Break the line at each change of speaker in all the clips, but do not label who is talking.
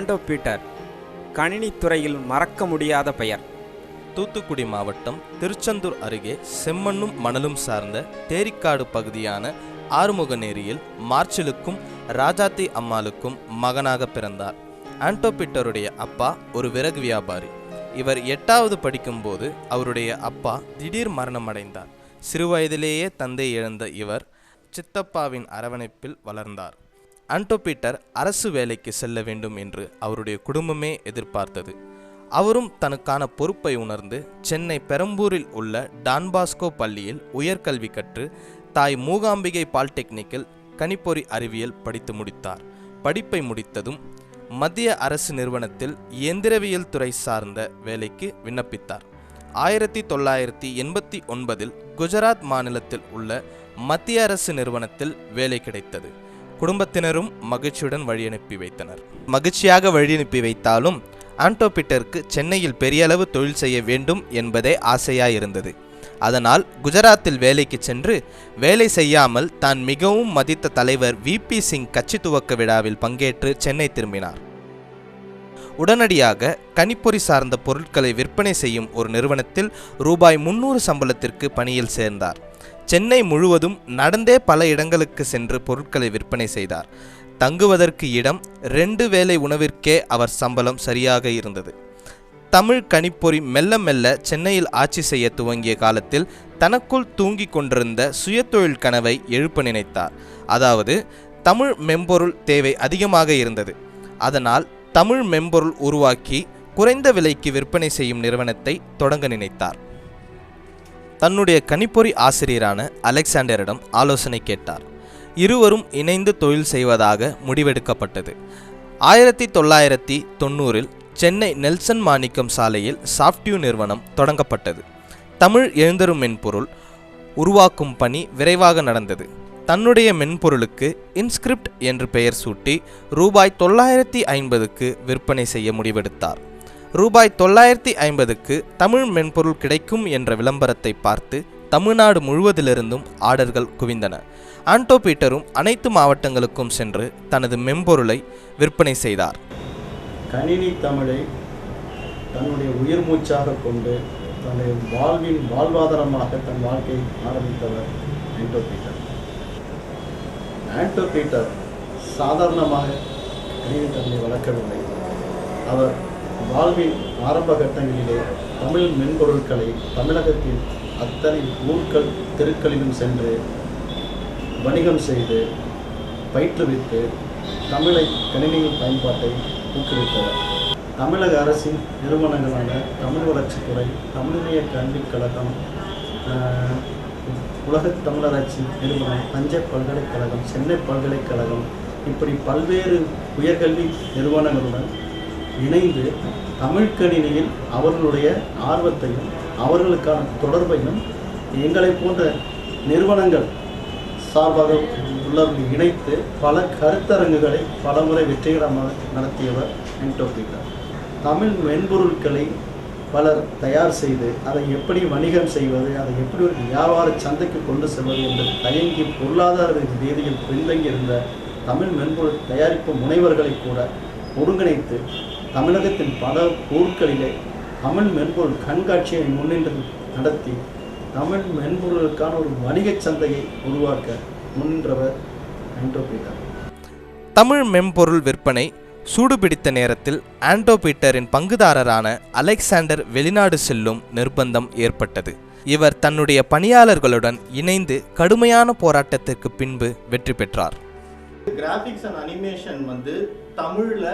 ஆண்டோ Peter கணினித்துறையில் மறக்க முடியாத பெயர்.
தூத்துக்குடி மாவட்டம் திருச்செந்தூர் அருகே செம்மண்ணும் மணலும் சார்ந்த தேரிக்காடு பகுதியான ஆறுமுகநேரியில் மார்ச்சிலுக்கும் ராஜாத்தி அம்மாளுக்கும் மகனாக பிறந்தார். ஆண்டோபிட்டருடைய அப்பா ஒரு விறகு வியாபாரி. இவர் எட்டாவது படிக்கும்போது அவருடைய அப்பா திடீர் மரணமடைந்தார். சிறுவயதிலேயே தந்தை இழந்த இவர் சித்தப்பாவின் அரவணைப்பில் வளர்ந்தார். ஆண்டோபீட்டர் அரசு வேலைக்கு செல்ல வேண்டும் என்று அவருடைய குடும்பமே எதிர்பார்த்தது. அவரும் தனக்கான பொறுப்பை உணர்ந்து சென்னை பெரம்பூரில் உள்ள டான்பாஸ்கோ பள்ளியில் உயர்கல்வி கற்று தாய் மூகாம்பிகை பாலிடெக்னிக்கில் கணிப்பொறி அறிவியல் படித்து முடித்தார். படிப்பை முடித்ததும் மத்திய அரசு நிறுவனத்தில் இயந்திரவியல் துறை சார்ந்த வேலைக்கு விண்ணப்பித்தார். ஆயிரத்தி தொள்ளாயிரத்தி எண்பத்தி ஒன்பதில் குஜராத் மாநிலத்தில் உள்ள மத்திய அரசு நிறுவனத்தில் வேலை கிடைத்தது. குடும்பத்தினரும் மகிழ்ச்சியுடன் வழியனுப்பி வைத்தனர். மகிழ்ச்சியாக வழியனுப்பி வைத்தாலும் ஆண்டோபிட்டருக்கு சென்னையில் பெரிய அளவு தொழில் செய்ய வேண்டும் என்பதே ஆசையாயிருந்தது. அதனால் குஜராத்தில் வேலைக்கு சென்று வேலை செய்யாமல் தான் மிகவும் மதித்த தலைவர் விபி சிங் கட்சி துவக்க விழாவில் பங்கேற்று சென்னை திரும்பினார். உடனடியாக கணிப்பொறி சார்ந்த பொருட்களை விற்பனை செய்யும் ஒரு நிறுவனத்தில் ரூபாய் முன்னூறு சம்பளத்திற்கு பணியில் சேர்ந்தார். சென்னை முழுவதும் நடந்தே பல இடங்களுக்கு சென்று பொருட்களை விற்பனை செய்தார். தங்குவதற்கு இடம் ரெண்டு வேளை உணவிற்கே அவர் சம்பளம் சரியாக இருந்தது. தமிழ் கணிப்பொறி மெல்ல மெல்ல சென்னையில் ஆட்சி செய்ய துவங்கிய காலத்தில் தனக்குள் தூங்கிக் கொண்டிருந்த சுயதொழில் கனவை எழுப்ப நினைத்தார். அதாவது தமிழ் மென்பொருள் தேவை அதிகமாக இருந்தது. அதனால் தமிழ் மென்பொருள் உருவாக்கி குறைந்த விலைக்கு விற்பனை செய்யும் நிறுவனத்தை தொடங்க நினைத்தார். தன்னுடைய கணிப்பொறி ஆசிரியரான அலெக்சாண்டரிடம் ஆலோசனை கேட்டார். இருவரும் இணைந்து தொழில் செய்வதாக முடிவெடுக்கப்பட்டது. ஆயிரத்தி தொள்ளாயிரத்தி தொண்ணூறில் சென்னை நெல்சன் மாணிக்கம் சாலையில் சாஃப்ட்யூ நிறுவனம் தொடங்கப்பட்டது. தமிழ் எழுந்தரும் மென்பொருள் உருவாக்கும் பணி விரைவாக நடந்தது. தன்னுடைய மென்பொருளுக்கு இன்ஸ்கிரிப்ட் என்று பெயர் சூட்டி ரூபாய் தொள்ளாயிரத்தி ஐம்பதுக்கு விற்பனை செய்ய முடிவெடுத்தார். ரூபாய் தொள்ளாயிரத்தி ஐம்பதுக்கு தமிழ் மென்பொருள் கிடைக்கும் என்ற விளம்பரத்தை பார்த்து தமிழ்நாடு முழுவதிலிருந்தும் ஆர்டர்கள் குவிந்தன. ஆண்டோ பீட்டரும் அனைத்து மாவட்டங்களுக்கும் சென்று தனது மென்பொருளை விற்பனை செய்தார்.
கணினி தமிழை தன்னுடைய உயிர் மூச்சாக கொண்டு தன்னுடைய வாழ்வின் வாழ்வாதாரமாக தன் வாழ்க்கையை ஆரம்பித்தவர் ஆண்டோ பீட்டர். ஆண்டோ பீட்டர் சாதாரணமாக கணினி தமிழை வளர்க்கவில்லை. அவர் வாழ்வின் ஆரம்ப கட்டங்களிலே தமிழ் மென்பொருட்களை தமிழகத்தில் அத்தனை ஊர்கள் தெருக்களிலும் சென்று வணிகம் செய்து பயிற்றுவித்து தமிழை கணினியின் பயன்பாட்டை ஊக்குவித்தவர். தமிழக அரசின் நிறுவனங்களான தமிழ் வளர்ச்சித்துறை தமிழினிய கல்விக் கழகம் ஆஹ், உலகத் தமிழராட்சி நிறுவனம் தஞ்சை பல்கலைக்கழகம் சென்னை பல்கலைக்கழகம் இப்படி பல்வேறு உயர்கல்வி நிறுவனங்களுடன் இணைந்து தமிழ் கணினியில் அவர்களுடைய ஆர்வத்தையும் அவர்களுக்கான தொடர்பையும் எங்களை போன்ற நிறுவனங்கள் சார்பாக உள்ளவர்கள் இணைத்து பல கருத்தரங்குகளை பலமுறை வெற்றிகரமாக நடத்தியவர் ஆண்டோ தமிழ் மென்பொருட்களை பலர் தயார் செய்து அதை எப்படி வணிகம் செய்வது அதை எப்படி ஒரு வியாபார சந்தைக்கு கொண்டு செல்வது என்று தயங்கி பொருளாதார ரீதியில் பின்தங்கியிருந்த தமிழ் மென்பொருள் தயாரிப்பு முனைவர்களை கூட ஒருங்கிணைத்து தமிழகத்தின் பல ஊர்களிலே தமிழ் மென்பொருள் கண்காட்சியை முன்னின்று நடத்தி தமிழ் மென்பொருளுக்கான ஒரு வணிகச் சந்தையை உருவாக்க முன்னின்றவர் ஆண்டோ பீட்டர்
தமிழ் மென்பொருள் விற்பனை சூடுபிடித்த நேரத்தில் ஆண்டோ பீட்டரின் பங்குதாரரான அலெக்சாண்டர் வெளிநாடு செல்லும் நிர்பந்தம் ஏற்பட்டது. இவர் தன்னுடைய பணியாளர்களுடன் இணைந்து கடுமையான போராட்டத்திற்கு பின்பு வெற்றி பெற்றார்.
கிராஃபிக்ஸ் அண்ட் அனிமேஷன் வந்து தமிழில்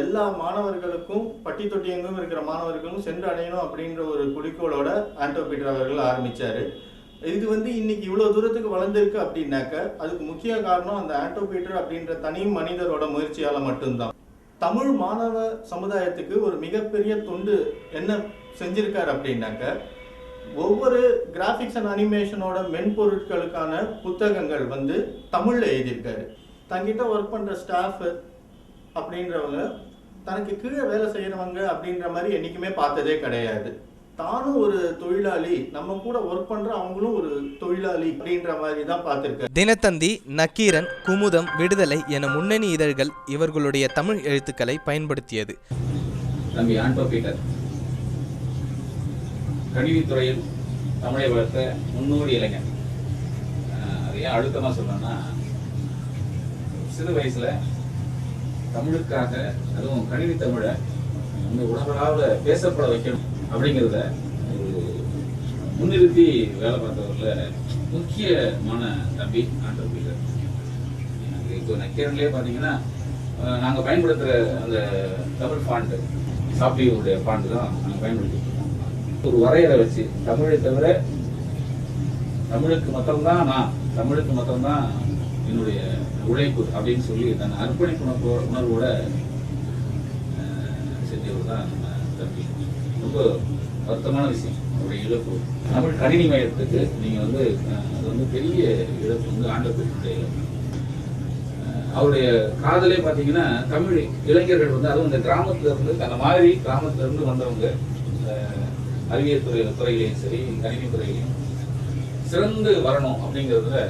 எல்லா மாணவர்களுக்கும் பட்டி தொட்டி எங்கும் இருக்கிற மாணவர்களும் சென்று அடையணும் அப்படின்ற ஒரு குறிக்கோளோட ஆண்டோ பீட்டர் அவர்கள் ஆரம்பித்தார் இது வந்து இன்னைக்கு இவ்வளோ தூரத்துக்கு வளர்ந்துருக்கு அப்படின்னாக்க அதுக்கு முக்கிய காரணம் அந்த ஆண்டோ பீட்டர் அப்படின்ற தனி மனிதரோட முயற்சியால் மட்டும்தான். தமிழ் மாணவ சமுதாயத்துக்கு ஒரு மிகப்பெரிய தொண்டு என்ன செஞ்சிருக்காரு அப்படின்னாக்க ஒவ்வொரு கிராஃபிக்ஸ் அண்ட் அனிமேஷனோட மென்பொருட்களுக்கான புத்தகங்கள் வந்து தமிழில் எழுதியிருக்காரு. தங்கிட்ட ஒர்க் பண்ற ஸ்டாஃப் அப்படின்றவங்க தனக்கு கீழே வேலை செய்யறவங்க அப்படின்ற மாதிரி என்னைக்குமே பார்த்ததே கிடையாது. தானும் ஒரு தொழிலாளி நம்ம கூட ஒர்க் பண்ற அவங்களும் ஒரு தொழிலாளி அப்படின்ற மாதிரி தான் பார்த்திருக்காரு.
தினத்தந்தி நக்கீரன் குமுதம் விடுதலை என முன்னணி இதழ்கள் இவர்களுடைய தமிழ் எழுத்துக்களை பயன்படுத்தியது.
தம்பி ஆண்டோ பீட்டர். கணினித்துறையில் தமிழை வளர்த்த முன்னோடி இளைஞர் அஹ் அது ஏன் அழுத்தமாக சொல்றேன்னா சிறு வயசுல தமிழுக்காக அதுவும் கணினி தமிழை வந்து உலகளாவில் பேசப்பட வைக்கணும் அப்படிங்கிறத ஒரு முன்னிறுத்தி வேலை பார்த்தவர்ல முக்கியமான தம்பி ஆண்டோ பீட்டர் எனக்கு இப்போ நக்கீரன்லேயே பார்த்தீங்கன்னா நாங்கள் நாங்க அந்த தமிழ் பாண்டு சாப்பியுடைய பாண்டு தான் நாங்கள் பயன்படுத்திட்டு ஒரு வரையறை வச்சு தமிழை தவிர தமிழுக்கு மட்டும்தான் நான் தமிழுக்கு மட்டும்தான் என்னுடைய உழைப்பு அப்படின்னு சொல்லி தன் அர்ப்பணிப்பு உணர்வோட செஞ்சவர் தான் நம்ம தம்பி. ரொம்ப வருத்தமான விஷயம் அவருடைய இழப்பு. தமிழ் கணினி மையத்துக்கு நீங்க வந்து அது வந்து பெரிய இழப்பு வந்து ஆண்டப்பட்டினுடைய இழப்பு. அவருடைய காதலே பார்த்தீங்கன்னா தமிழ் இளைஞர்கள் வந்து அதுவும் இந்த கிராமத்துல இருந்து அந்த மாதிரி கிராமத்துல இருந்து வந்தவங்க அறிவியல் துறை துறையிலையும் சரி கணினி துறையிலையும் சிறந்து வரணும் அப்படிங்கிறதுல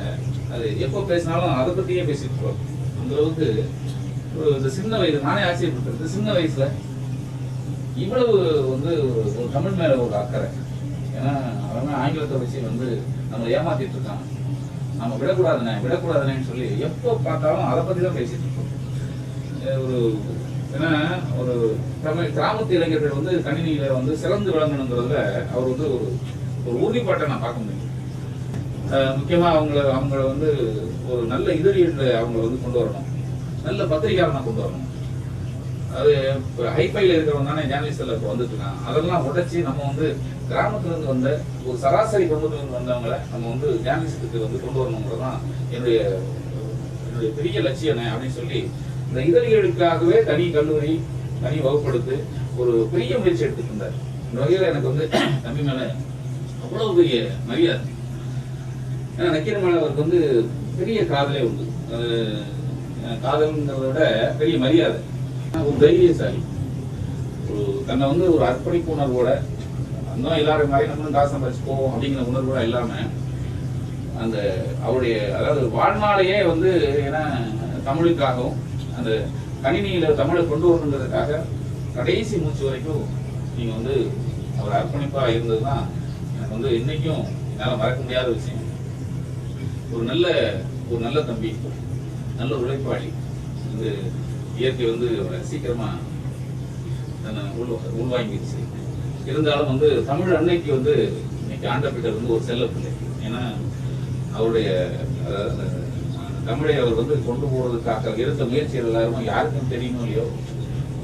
அது எப்போ பேசினாலும் அதை பற்றியே பேசிட்டு இருக்கோம். அந்த அளவுக்கு ஒரு இந்த சின்ன வயசு நானே ஆச்சரியப்பட்டிருக்கேன். சின்ன வயசுல இவ்வளவு வந்து ஒரு தமிழ் மேல ஒரு அக்கறை. ஏன்னா அவன் ஆங்கிலத்தை வச்சு வந்து நம்ம ஏமாத்திட்டு இருக்கான் நம்ம விடக்கூடாதுனே விடக்கூடாதுனேன்னு சொல்லி எப்போ பார்த்தாலும் அதை பற்றி தான் பேசிட்டு இருக்கோம். ஒரு ஏன்னா ஒரு தமிழ் கிராமத்து இளைஞர்கள் வந்து கணினியில வந்து சிறந்து விளங்கணுங்கிறதுல அவர் வந்து ஒரு ஒரு உறுதிப்பாட்டை நான் பார்க்க முடியும். அஹ் முக்கியமா அவங்கள அவங்கள வந்து ஒரு நல்ல இதழியல்ல அவங்கள வந்து கொண்டு வரணும். நல்ல பத்திரிகையாளனா கொண்டு வரணும். அது இப்போ ஹைஃபைல இருக்கிறவங்க தானே ஜேர்னலிஸ்டில் இப்போ வந்துட்டுருக்காங்க அதெல்லாம் உடைச்சி நம்ம வந்து கிராமத்துல இருந்து வந்த ஒரு சராசரி குடும்பத்துலேருந்து வந்தவங்களை வந்தவங்கள நம்ம வந்து ஜேர்னலிஸ்டுக்கு வந்து கொண்டு வரணுங்கிறது தான் என்னுடைய என்னுடைய பெரிய லட்சியம் அப்படின்னு சொல்லி இந்த இதழிகளுக்காகவே தனி கல்லூரி தனி வகுப்படுத்து ஒரு பெரிய முயற்சி எடுத்துட்டு இருந்தார். இந்த வகையில் எனக்கு வந்து தம்பி மேல அவ்வளவு பெரிய மரியாதை. ஏன்னா நக்கீரன் அவருக்கு வந்து பெரிய காதலே உண்டு. அது, காதல்ங்கிறத விட பெரிய மரியாதை. ஒரு தைரியசாலி. ஒரு தன்னை வந்து ஒரு அர்ப்பணிப்பு உணர்வோட அந்த எல்லாரும் மாதிரி நம்மளும் காசு சம்பாதிச்சு போவோம் அப்படிங்கிற உணர்வோட இல்லாம அந்த அவருடைய அதாவது வாழ்நாளையே வந்து ஏன்னா தமிழுக்காகவும் அந்த கணினியில தமிழை கொண்டு வரணுங்கிறதுக்காக கடைசி மூச்சு வரைக்கும் நீங்க வந்து அவர் அர்ப்பணிப்பா இருந்ததுதான் எனக்கு வந்து இன்னைக்கும் என்னால மறக்க முடியாத விஷயம். ஒரு நல்ல ஒரு நல்ல தம்பி நல்ல உழைப்பாளி. வந்து இயற்கை வந்து சீக்கிரமா தன்னை உள் உள்வாங்கிடுச்சு. இருந்தாலும் வந்து தமிழ் அன்னைக்கு வந்து இன்னைக்கு ஆண்டப்பிட்டர் வந்து ஒரு செல்ல பிள்ளை ஏன்னா அவருடைய தமிழை அவர் வந்து கொண்டு போவதற்காக எடுத்த முயற்சிகள் எல்லாரும் யாருக்கும் தெரியுமோ இல்லையோ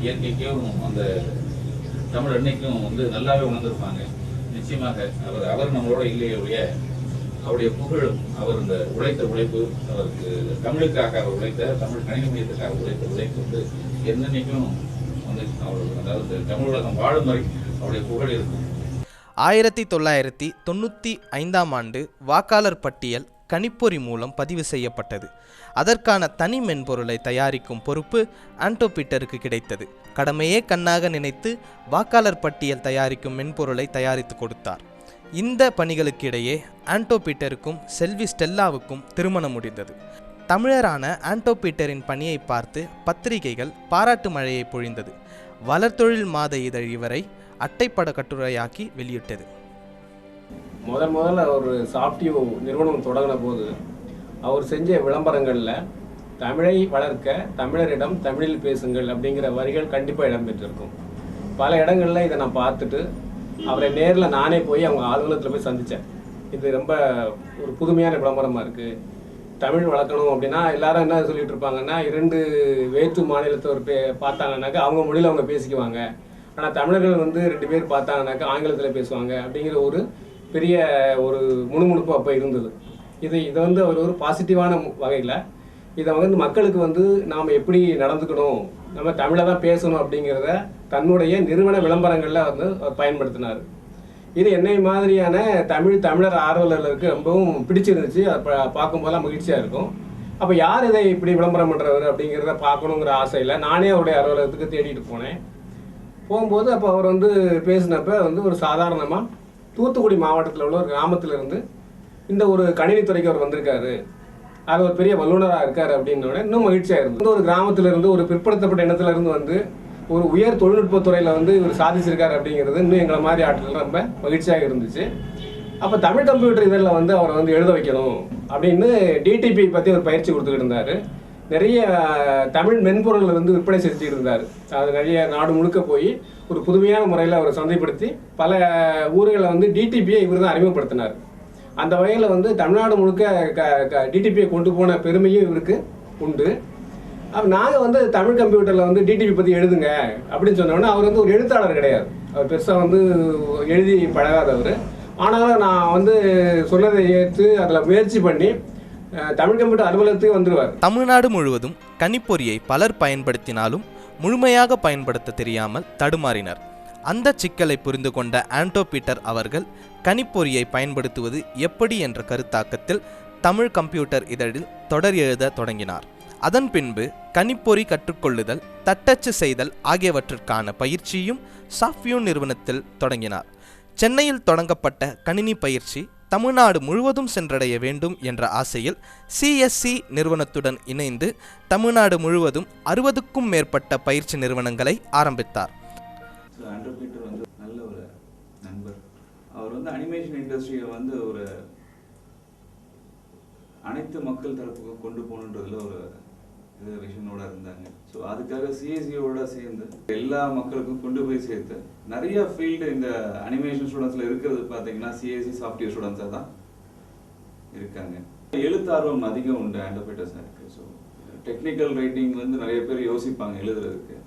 இயற்கைக்கும் அந்த தமிழ் அன்னைக்கும் வந்து நல்லாவே உணர்ந்திருப்பாங்க. நிச்சயமாக அவர் அவர் நம்மளோட இல்லையே ஒழிய அவருடைய புகழும் அவர் இந்த உழைத்த உழைப்பு அவருக்கு தமிழுக்காக அவர் உழைத்த தமிழ் கணினி மையத்துக்காக உழைத்த உழைப்பு வந்து என்னன்னைக்கும் வந்து அவர் அதாவது தமிழ் உலகம் வாழும் வரை அவருடைய புகழ் இருக்கும்.
ஆயிரத்தி தொள்ளாயிரத்தி தொண்ணூற்றி ஐந்தாம் ஆண்டு வாக்காளர் பட்டியல் கணிப்பொறி மூலம் பதிவு செய்யப்பட்டது. அதற்கான தனி மென்பொருளை தயாரிக்கும் பொறுப்பு ஆண்டோபீட்டருக்கு கிடைத்தது. கடமையே கண்ணாக நினைத்து வாக்காளர் பட்டியல் தயாரிக்கும் மென்பொருளை தயாரித்து கொடுத்தார். இந்த பணிகளுக்கிடையே ஆண்டோ பீட்டருக்கும் செல்வி ஸ்டெல்லாவுக்கும் திருமணம் முடிந்தது. தமிழரான ஆண்டோபீட்டரின் பணியை பார்த்து பத்திரிகைகள் பாராட்டு மழையை பொழிந்தது. வளர்த்தொழில் மாத இதழ் இவரை அட்டைப்பட கட்டுரையாக்கி வெளியிட்டது.
முதல் முதல்ல ஒரு சாப்டியூ நிறுவனம் தொடங்கின போது அவர் செஞ்ச விளம்பரங்களில் தமிழை வளர்க்க தமிழரிடம் தமிழில் பேசுங்கள் அப்படிங்கிற வரிகள் கண்டிப்பாக இடம்பெற்றிருக்கும் பல இடங்களில் இதை நான் பார்த்துட்டு அவரை நேரில் நானே போய் அவங்க அலுவலகத்தில் போய் சந்தித்தேன் இது ரொம்ப ஒரு புதுமையான விளம்பரமாக இருக்குது தமிழ் வளர்க்கணும் அப்படின்னா எல்லாரும் என்ன சொல்லிட்டு இருப்பாங்கன்னா இரண்டு வேற்று மாநிலத்தவர் பே பார்த்தாங்கன்னாக்கா அவங்க மொழியில் அவங்க பேசிக்குவாங்க. ஆனால் தமிழர்கள் வந்து ரெண்டு பேர் பார்த்தாங்கன்னாக்கா ஆங்கிலத்தில் பேசுவாங்க அப்படிங்கிற ஒரு பெரிய ஒரு முணுமுணுப்பு அப்போ இருந்தது. இது இதை வந்து அவர் ஒரு பாசிட்டிவான வகையில் இதை வந்து மக்களுக்கு வந்து நாம் எப்படி நடந்துக்கணும்? நம்ம தமிழை தான் பேசணும் அப்படிங்கிறத தன்னுடைய நிறுவன விளம்பரங்களில் வந்து அவர் பயன்படுத்தினார். இது என்னை மாதிரியான தமிழ் தமிழர் ஆர்வலர்களுக்கு ரொம்பவும் பிடிச்சிருந்துச்சு. அதை பார்க்கும்போதெல்லாம் மகிழ்ச்சியாக இருக்கும். அப்போ யார் இதை இப்படி விளம்பரம் பண்ணுறவர் அப்படிங்கிறத பார்க்கணுங்கிற ஆசையில் நானே அவருடைய அலுவலகத்துக்கு தேடிட்டு போனேன். போகும்போது அப்போ அவர் வந்து பேசினப்ப வந்து ஒரு சாதாரணமாக தூத்துக்குடி மாவட்டத்தில் உள்ள ஒரு கிராமத்துல இருந்து இந்த ஒரு கணினித்துறைக்கு அவர் வந்திருக்காரு. அது ஒரு பெரிய வல்லுநராக இருக்கார் அப்படின்னோட இன்னும் மகிழ்ச்சியாக இருந்தது. ஒரு கிராமத்தில் இருந்து ஒரு பிற்படுத்தப்பட்ட இனத்துல இருந்து வந்து ஒரு உயர் தொழில்நுட்பத்துறையில் வந்து இவர் சாதிச்சிருக்காரு அப்படிங்கிறது இன்னும் எங்களை மாதிரி ஆட்கள் ரொம்ப மகிழ்ச்சியாக இருந்துச்சு. அப்போ தமிழ் கம்ப்யூட்டர் இதழில் வந்து அவரை வந்து எழுத வைக்கணும் அப்படின்னு டிடிபி பற்றி ஒரு பயிற்சி கொடுத்துக்கிட்டு இருந்தார். நிறைய தமிழ் மென்பொருள் வந்து விற்பனை செஞ்சுட்டு இருந்தார். அது நிறைய நாடு முழுக்க போய் ஒரு புதுமையான முறையில் அவரை சந்தைப்படுத்தி பல ஊர்களை வந்து டிடிபியை இவர் தான் அறிமுகப்படுத்தினார். அந்த வகையில் வந்து தமிழ்நாடு முழுக்க க க டிடிபியை கொண்டு போன பெருமையும் இவருக்கு உண்டு. அப்போ நாங்கள் வந்து தமிழ் கம்ப்யூட்டரில் வந்து டிடிபி பற்றி எழுதுங்க அப்படின்னு சொன்னோன்னே அவர் வந்து ஒரு எழுத்தாளர் கிடையாது. அவர் பெருசாக வந்து எழுதி பழகாதவர். ஆனாலும் நான் வந்து சொன்னதை ஏற்று அதில் முயற்சி பண்ணி தமிழ் கம்ப்யூட்டர் அலுவலகத்துக்கு வந்துடுவார்
தமிழ்நாடு முழுவதும் கணிப்பொறியை பலர் பயன்படுத்தினாலும் முழுமையாக பயன்படுத்த தெரியாமல் தடுமாறினர். அந்த சிக்கலை புரிந்து கொண்ட ஆண்டோ பீட்டர் அவர்கள் கணிப்பொறியை பயன்படுத்துவது எப்படி என்ற கருத்தாக்கத்தில் தமிழ் கம்ப்யூட்டர் இதழில் தொடர் எழுத தொடங்கினார். அதன் பின்பு கணிப்பொறி கற்றுக்கொள்ளுதல் தட்டச்சு செய்தல் ஆகியவற்றிற்கான பயிற்சியும் சாஃப்யூன் நிறுவனத்தில் தொடங்கினார். சென்னையில் தொடங்கப்பட்ட கணினி பயிற்சி தமிழ்நாடு முழுவதும் சென்றடைய வேண்டும் என்ற ஆசையில் சிஎஸ்சி நிறுவனத்துடன் இணைந்து தமிழ்நாடு முழுவதும் அறுபதுக்கும் மேற்பட்ட பயிற்சி நிறுவனங்களை ஆரம்பித்தார்
ஸோ ஆண்ட்ரூ பீட்டர் வந்து நல்ல ஒரு நண்பர் அவர் வந்து அனிமேஷன் இண்டஸ்ட்ரியை வந்து ஒரு அனைத்து மக்கள் தரப்புக்கும் கொண்டு போகணுன்றதுல ஒரு இது விஷனோட இருந்தாங்க. ஸோ அதுக்காக சிஎஸ்சியோட சேர்ந்து எல்லா மக்களுக்கும் கொண்டு போய் சேர்த்து நிறைய ஃபீல்டு இந்த அனிமேஷன் ஸ்டூடெண்ட்ஸில் இருக்கிறது பார்த்தீங்கன்னா சிஎஸ்சி சாஃப்ட்வேர் ஸ்டூடெண்ட்ஸாக தான் இருக்காங்க. எழுத்தார்வம் அதிகம் உண்டு ஆண்டோபேட்டர்ஸாக இருக்குது ஸோ டெக்னிக்கல் ரைட்டிங் வந்து நிறைய பேர் யோசிப்பாங்க எழுதுறதுக்கு.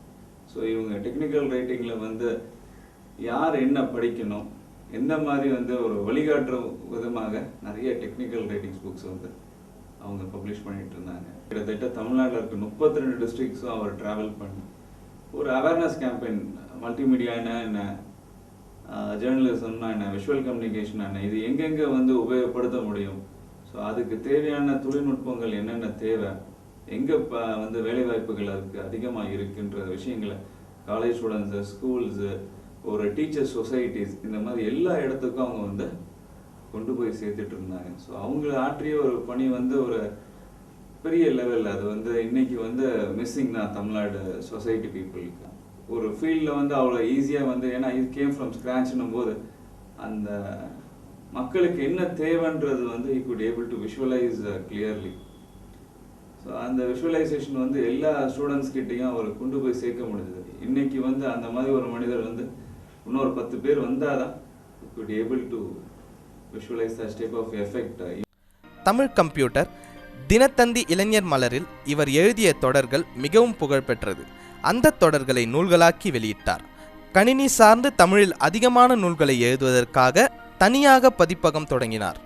ஸோ இவங்க டெக்னிக்கல் ரைட்டிங்கில் வந்து யார் என்ன படிக்கணும்? எந்த மாதிரி வந்து ஒரு வழிகாட்டுற விதமாக நிறைய டெக்னிக்கல் ரைட்டிங்ஸ் புக்ஸ் வந்து அவங்க பப்ளிஷ் பண்ணிட்டு இருந்தாங்க. கிட்டத்தட்ட தமிழ்நாட்டில் இருக்க முப்பத்தி ரெண்டு டிஸ்ட்ரிக்ஸும் அவர் ட்ராவல் பண்ணி ஒரு அவேர்னஸ் கேம்பெயின் மல்டிமீடியானா என்ன ஜேர்னலிசம்னா என்ன விஷுவல் கம்யூனிகேஷன் என்ன இது எங்கெங்கே வந்து உபயோகப்படுத்த முடியும்? ஸோ அதுக்கு தேவையான தொழில்நுட்பங்கள் என்னென்ன தேவை? எங்கே இப்போ வந்து வேலைவாய்ப்புகள் அதுக்கு அதிகமாக இருக்குன்ற விஷயங்களை காலேஜ் ஸ்டூடெண்ட்ஸு ஸ்கூல்ஸு ஒரு டீச்சர் சொசைட்டிஸ் இந்த மாதிரி எல்லா இடத்துக்கும் அவங்க வந்து கொண்டு போய் சேர்த்துட்டு இருந்தாங்க. ஸோ அவங்கள ஆற்றிய ஒரு பணி வந்து ஒரு பெரிய லெவலில் அது வந்து இன்னைக்கு வந்து மிஸ்ஸிங் தான் தமிழ்நாடு சொசைட்டி பீப்புளுக்கு ஒரு ஃபீல்டில் வந்து அவ்வளோ ஈஸியாக வந்து ஏன்னா இது கேம் ஃப்ரம் ஸ்க்ராட்ச்னும் போது அந்த மக்களுக்கு என்ன தேவைன்றது வந்து he good able to visualise clearly so அந்த விஷுவலைசேஷன் வந்து எல்லா ஸ்டூடெண்ட்ஸ் கிட்டேயும் அவர் கொண்டு போய் சேர்க்க முடிஞ்சது. இன்னைக்கு வந்து அந்த மாதிரி ஒரு மனிதர் வந்து இன்னொரு பத்து பேர் வந்தால் தான் good able to visualise the of effect
Tamil computer Dinathanthi இளைஞர் மலரில் இவர் எழுதிய தொடர்கள் மிகவும் புகழ்பெற்றது அந்த தொடர்களை நூல்களாக்கி வெளியிட்டார். கணினி சார்ந்து தமிழில் அதிகமான நூல்களை எழுதுவதற்காக தனியாக பதிப்பகம் தொடங்கினார்.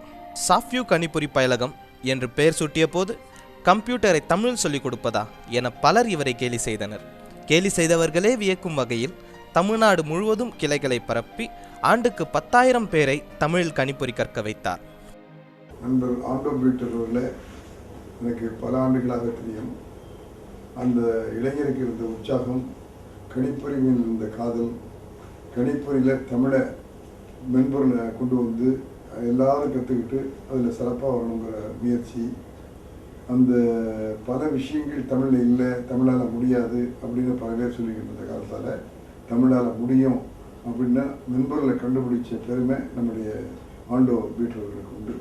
சாஃப்யூ கணிப்பொறி பயலகம் என்று பெயர் சூட்டிய போது கம்ப்யூட்டரை தமிழில் சொல்லிக் கொடுப்பதா என பலர் இவரை கேலி செய்தனர். கேலி செய்தவர்களே வியக்கும் வகையில் தமிழ்நாடு முழுவதும் கிளைகளை பரப்பி ஆண்டுக்கு பத்தாயிரம் பேரை தமிழில் கணிப்பொறி கற்க வைத்தார்.
நண்பர் ஆண்டோ பீட்டரில் எனக்கு பல ஆண்டுகளாக தெரியும். அந்த இளைஞருக்கு இருந்த உற்சாகம் கணிப்பொறியின் இருந்த காதல் கணிப்பொறியில் தமிழை மென்பொருளை கொண்டு வந்து எல்லாரும் கற்றுக்கிட்டு அதில் சிறப்பாக வரணுங்கிற முயற்சி அந்த பல விஷயங்கள் தமிழில் இல்லை தமிழால் முடியாது அப்படின்னு பல பேர் சொல்லிக்கிட்டு இருந்த காலத்தால் தமிழால் முடியும் அப்படின்னா மென்பொருளை கண்டுபிடிச்ச பெருமை நம்முடைய ஆண்டோ பீட்டர்களுக்கு உண்டு.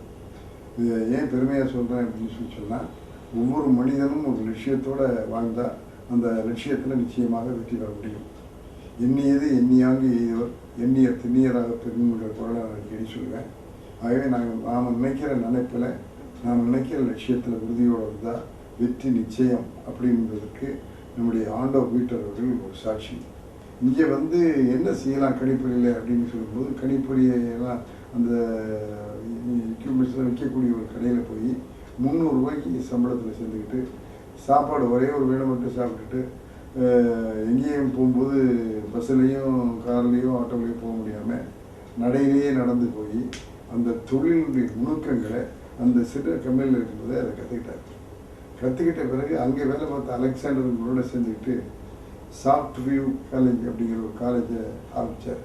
இது ஏன் பெருமையாக சொல்கிறேன் அப்படின்னு சொல்லி சொன்னால் ஒவ்வொரு மனிதனும் ஒரு லட்சியத்தோடு வாழ்ந்தால் அந்த லட்சியத்தில் நிச்சயமாக வெற்றி பெற முடியும். எண்ணியது எண்ணியாங்கு எய்தவர் எண்ணிய திண்ணியராக பெருமைங்கிற குரலை நான் அடிக்கடி சொல்லுவேன் ஆகவே நாங்கள் நாம் நினைக்கிற நினைப்பில் நாம் நினைக்கிற லட்சியத்தில் உறுதியோடு இருந்தால் வெற்றி நிச்சயம் அப்படின்றதுக்கு நம்முடைய ஆண்டோ பீட்டர் அவர்கள் ஒரு சாட்சி. இங்கே வந்து என்ன செய்யலாம் கணிப்பொறியில் அப்படின்னு சொல்லும்போது கணிப்பொறியெல்லாம் அந்த எக்யூப்மெண்ட்ஸில் விற்கக்கூடிய ஒரு கடையில் போய் முந்நூறுரூவாய்க்கு சம்பளத்தில் சேர்ந்துக்கிட்டு சாப்பாடு ஒரே ஒரு வேலை மட்டும் சாப்பிட்டுட்டு எங்கேயும் போகும்போது பஸ்ஸுலேயும் கார்லேயும் ஆட்டோலேயும் போக முடியாமல் நடையிலேயே நடந்து போய் அந்த தொழிலுடைய நுணுக்கங்களை அந்த சிறு கம்பெனியில் இருக்கும்போதே அதை கற்றுக்கிட்டார் கற்றுக்கிட்ட பிறகு அங்கே வேலை பார்த்த அலெக்சாண்டர் கூட சேர்ந்துக்கிட்டு சாஃப்ட் வியூ காலேஜ் அப்படிங்கிற ஒரு காலேஜை ஆரம்பித்தார்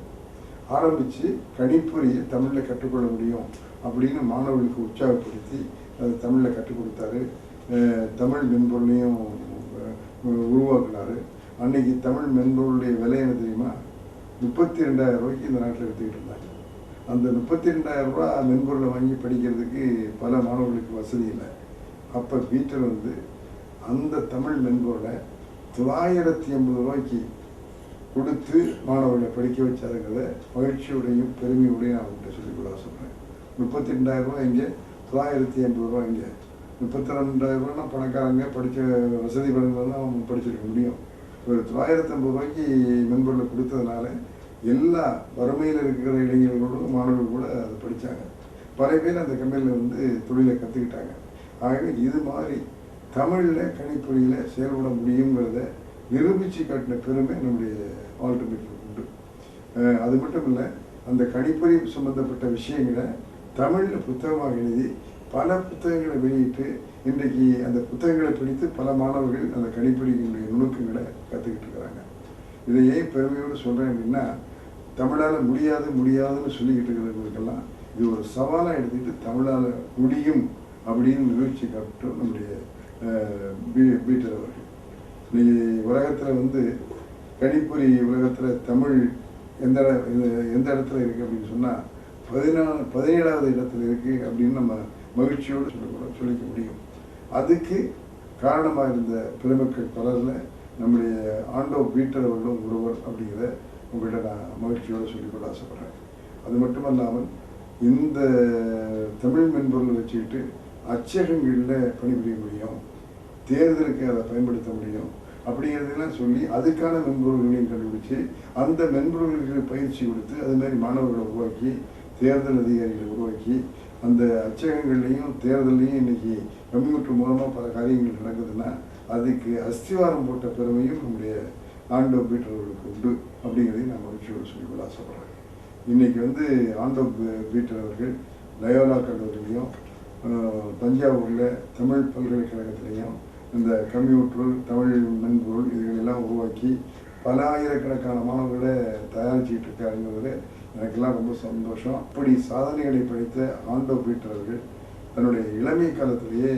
ஆரம்பித்து கணிப்பொறியை தமிழில் கற்றுக்கொள்ள முடியும் அப்படின்னு மாணவர்களுக்கு உற்சாகப்படுத்தி அதை தமிழில் கற்றுக் கொடுத்தாரு. தமிழ் மென்பொருளையும் உருவாக்குனார் உருவாக்குனாரு. அன்னைக்கு தமிழ் மென்பொருளுடைய விலை என்ன தெரியுமா? முப்பத்தி ரெண்டாயிரம் ரூபாய்க்கு இந்த நாட்டில் எடுத்துக்கிட்டு இருந்தாங்க. அந்த முப்பத்தி ரெண்டாயிரம் ரூபா மென்பொருளை வாங்கி படிக்கிறதுக்கு பல மாணவர்களுக்கு வசதி இல்லை. அப்போ வீட்டில் வந்து அந்த தமிழ் மென்பொருளை தொள்ளாயிரத்தி எண்பது ரூபாய்க்கு கொடுத்து மாணவர்களை படிக்க வச்சாருங்கிறத மகிழ்ச்சியோடையும் பெருமையோடையும் நான் அவங்கள்ட்ட சொல்லிக்கொள்ள சொல்கிறேன் முப்பத்தி ரெண்டாயிரம் ரூபாய் இங்கே தொள்ளாயிரத்தி எண்பது ரூபா இங்கே. முப்பத்தி ரெண்டாயிரம் ரூபாய்னா பணக்காரங்க படித்த வசதி படங்கள் தான் அவங்க படிச்சிருக்க முடியும். ஒரு தொள்ளாயிரத்தி ஐம்பது ரூபாய்க்கு மென்பொருளை கொடுத்ததுனால எல்லா வறுமையில் இருக்கிற இளைஞர்களோடும் மாணவர்கள் கூட அதை படித்தாங்க பல பேர் அந்த கம்பெனியில் வந்து தொழிலை கற்றுக்கிட்டாங்க ஆகவே இது மாதிரி தமிழில் கணிப்பொறியில் செயல்பட முடியுங்கிறத நிரூபித்து காட்டின பெருமை நம்முடைய ஆல்டர்மேட்டிவ் உண்டு. அது மட்டும் இல்லை அந்த கணிப்பொறி சம்மந்தப்பட்ட விஷயங்களை தமிழில் புத்தகமாக எழுதி பல புத்தகங்களை வெளியிட்டு இன்றைக்கு அந்த புத்தகங்களை படித்து பல மாணவர்கள் அந்த கணிப்பொறியினுடைய நுணுக்கங்களை கற்றுக்கிட்டு இருக்கிறாங்க. இதை ஏன் பெருமையோடு சொல்கிறேன் அப்படின்னா தமிழால் முடியாது முடியாதுன்னு சொல்லிக்கிட்டு இருக்கிறவங்களுக்கெல்லாம் இது ஒரு சவாலாக எடுத்துக்கிட்டு தமிழால் முடியும் அப்படின்னு நிகழ்ச்சி காட்டும் நம்முடைய பீ பீட்டர் அவர்கள் இன்னைக்கு உலகத்தில் வந்து கணிப்பொறி உலகத்தில் தமிழ் எந்த இட- இது- எந்த இடத்துல இருக்குது அப்படின்னு சொன்னால் பதினாலு பதினேழாவது இடத்துல இருக்குது அப்படின்னு நம்ம மகிழ்ச்சியோடு சொல்லக்கூட சொல்லிக்க முடியும். அதுக்கு காரணமாக இருந்த பெருமக்கள் பலரில் நம்முடைய ஆண்டோ பீட்டர் அவர்களும் ஒருவர் அப்படிங்கிறத உங்கள்கிட்ட நான் மகிழ்ச்சியோடு சொல்லிக்கொள்ள ஆசைப்பட்றேன். அது மட்டுமல்லாமல் இந்த தமிழ் மென்பொருளை வச்சுக்கிட்டு அச்சகங்களில் பணிபுரிய முடியும். தேர்தலுக்கு அதை பயன்படுத்த முடியும். அப்படிங்கிறதெல்லாம் சொல்லி அதுக்கான மென்பொருள்களையும் கண்டுபிடிச்சு அந்த மென்பொருள்களுக்கு பயிற்சி கொடுத்து அது மாதிரி மாணவர்களை உருவாக்கி தேர்தல் அதிகாரிகளை உருவாக்கி அந்த அச்சகங்கள்லையும் தேர்தல்லையும் இன்னைக்கு கம்ப்யூட்டர் மூலமாக பல காரியங்கள் நடக்குதுன்னா அதுக்கு அஸ்திவாரம் போட்ட பெருமையும் நம்முடைய ஆண்டோப் பீட்டர் உண்டு அப்படிங்கிறதையும் நான் மகிழ்ச்சியோடு சொல்லிக்கொள்ள ஆசைப்படுறேன். இன்னைக்கு வந்து ஆண்டோ பீ- பீட்டர் அவர்கள் லயோலா கல்லூரிலையும் தஞ்சாவூரில் தமிழ் பல்கலைக்கழகத்திலையும் இந்த கம்ப்யூட்டர் தமிழ் மென்பொருள் இதுகளெல்லாம் உருவாக்கி பல ஆயிரக்கணக்கான மாணவர்களை தயாரிச்சுக்கிட்டு இருக்காருங்கிறது எனக்கெல்லாம் ரொம்ப சந்தோஷம். அப்படி சாதனைகளை படைத்த ஆண்டோ பீட்டர் அவர்கள் தன்னுடைய இளமை காலத்திலேயே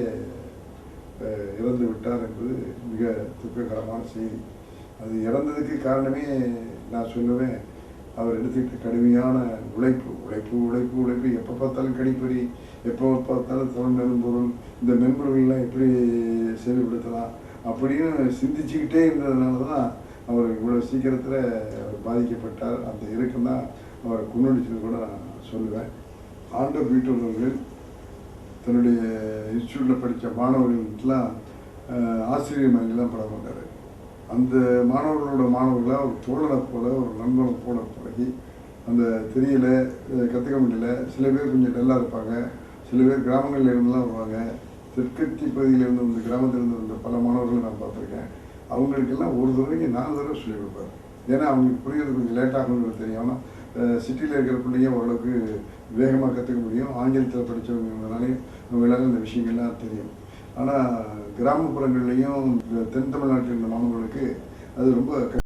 இறந்து விட்டார் என்பது மிக துக்ககரமான செய்தி. அது இறந்ததுக்கு காரணமே நான் சொல்லுவேன் அவர் எடுத்துக்கிட்ட கடுமையான உழைப்பு உழைப்பு உழைப்பு உழைப்பு. எப்போ பார்த்தாலும் கடிப்பறி எப்போ பார்த்தாலும் தோல் மென்பொருள் இந்த மென்பொருள்லாம் எப்படி செயல்படுத்தலாம் அப்படின்னு சிந்திச்சுக்கிட்டே இருந்ததுனால தான் அவர் இவ்வளோ சீக்கிரத்தில் பாதிக்கப்பட்டார். அந்த இறுக்கம் தான் அவரை கொண்டுடிச்சது கூட நான் சொல்லுவேன். ஆண்ட வீட்டுள்ளவர்கள் தன்னுடைய இன்ஸ்டியூட்டில் படித்த மாணவர்களுக்கெல்லாம் அஹ், ஆசிரியர் மாதிரிலாம் பட மாட்டார் அந்த மாணவர்களோட மாணவர்களை ஒரு தோழனை போல ஒரு நண்பனை போல பழகி அந்த தெரியல கற்றுக்க முடியல சில பேர் கொஞ்சம் டல்லாக இருப்பாங்க. சில பேர் கிராமங்களில் இருந்துலாம் வருவாங்க. தெற்கத்தி பகுதியில இருந்து வந்த கிராமத்திலிருந்து வந்த பல மாணவர்களை நான் பார்த்துருக்கேன். அவங்களுக்கெல்லாம் ஒரு தடவைக்கு நாலு தடவை சொல்லிக் கொடுப்பேன் ஏன்னா அவங்களுக்கு புரியுறது கொஞ்சம் லேட்டாகும்னு தெரியும். ஆனால் சிட்டியில் இருக்கிற பிள்ளைங்க ஓரளவுக்கு வேகமாக கற்றுக்க முடியும். ஆங்கிலத்தில் படித்தவங்கனாலையும் அவங்களால இந்த விஷயங்கள்லாம் தெரியும். ஆனால் கிராமப்புறங்கள்லேயும் தென் தமிழ்நாட்டில் இருந்த மாணவர்களுக்கு அது ரொம்ப